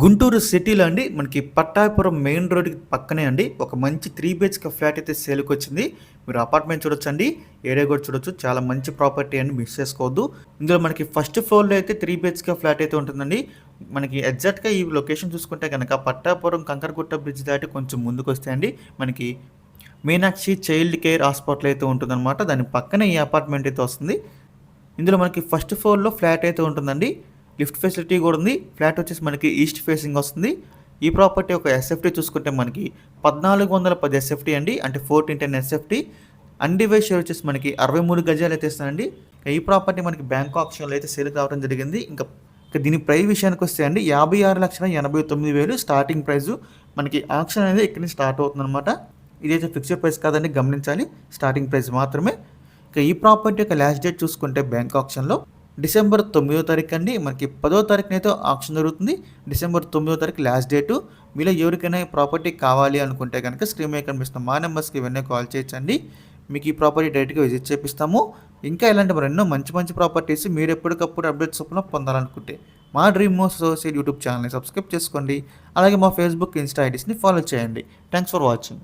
గుంటూరు సిటీలో అండి మనకి పట్టాపురం మెయిన్ రోడ్కి పక్కనే అండి ఒక మంచి త్రీ బిహెచ్కే ఫ్లాట్ అయితే సేల్కి వచ్చింది. మీరు అపార్ట్మెంట్ చూడొచ్చండి ఏరియా కూడా చూడొచ్చు చాలా మంచి ప్రాపర్టీ అని మిస్ చేసుకోవద్దు. ఇందులో మనకి ఫస్ట్ ఫ్లోర్లో అయితే త్రీ బిహెచ్కే ఫ్లాట్ అయితే ఉంటుందండి. మనకి ఎగ్జాక్ట్గా ఈ లొకేషన్ చూసుకుంటే కనుక పట్టాపురం కంకరగుట్ట బ్రిడ్జ్ దాటి కొంచెం ముందుకు వస్తే అండి మనకి మీనాక్షి చైల్డ్ కేర్ హాస్పిటల్ అయితే ఉంటుందన్నమాట. దాని పక్కనే ఈ అపార్ట్మెంట్ అయితే వస్తుంది. ఇందులో మనకి ఫస్ట్ ఫ్లోర్లో ఫ్లాట్ అయితే ఉంటుందండి. లిఫ్ట్ ఫెసిలిటీ కూడా ఉంది. ఫ్లాట్ వచ్చేసి మనకి ఈస్ట్ ఫేసింగ్ వస్తుంది. ఈ ప్రాపర్టీ ఒక ఎస్ఎఫ్టీ చూసుకుంటే మనకి పద్నాలుగు వందల పది ఎస్ఎఫ్టీ అండి. అంటే ఫోర్టీన్ టెన్ ఎస్ఎఫ్టీ అన్డివైజ్ షేర్ వచ్చేసి మనకి అరవై మూడు గజాలు అయితే ఇస్తానండి. ఈ ప్రాపర్టీ మనకి బ్యాంక్ ఆప్షన్లో అయితే సేల్ కావడం జరిగింది. ఇంకా ఇంకా దీని ప్రైస్ విషయానికి వస్తే అండి యాభై ఆరు లక్షల ఎనభై తొమ్మిది వేలు స్టార్టింగ్ ప్రైస్. మనకి ఆప్షన్ అనేది ఇక్కడి నుంచి స్టార్ట్ అవుతుంది అనమాట ఇదైతే ఫిక్స్డ్ ప్రైస్ కాదండి గమనించాలి. స్టార్టింగ్ ప్రైస్ మాత్రమే. ఇక ఈ ప్రాపర్టీ యొక్క లాస్ట్ డేట్ చూసుకుంటే బ్యాంక్ ఆప్షన్లో. డిసెంబర్ తొమ్మిదో తారీఖు అండి. మనకి పదో తారీఖున అయితే ఆప్షన్ జరుగుతుంది. డిసెంబర్ తొమ్మిదో తారీఖు లాస్ట్ డేటు మీలో ఎవరికైనా ప్రాపర్టీ కావాలి అనుకుంటే కనుక స్క్రీన్ మీద కనిపిస్తున్న మా నెంబర్స్కి ఇవన్నీ కాల్ చేయొచ్చండి. మీకు ఈ ప్రాపర్టీ డైరెక్ట్గా విజిట్ చేపిస్తాము. ఇంకా ఇలాంటి మరి ఎన్నో మంచి మంచి ప్రాపర్టీస్ మీరు ఎప్పటికప్పుడు అప్డేట్స్ చొప్పున పొందాలనుకుంటే మా డ్రీమ్ మోస్ అసోసియేట్ యూట్యూబ్ ఛానల్ని సబ్స్క్రైబ్ చేసుకోండి. అలాగే మా ఫేస్బుక్ ఇన్స్టా ఐడీస్ని ఫాలో చేయండి. Thanks for watching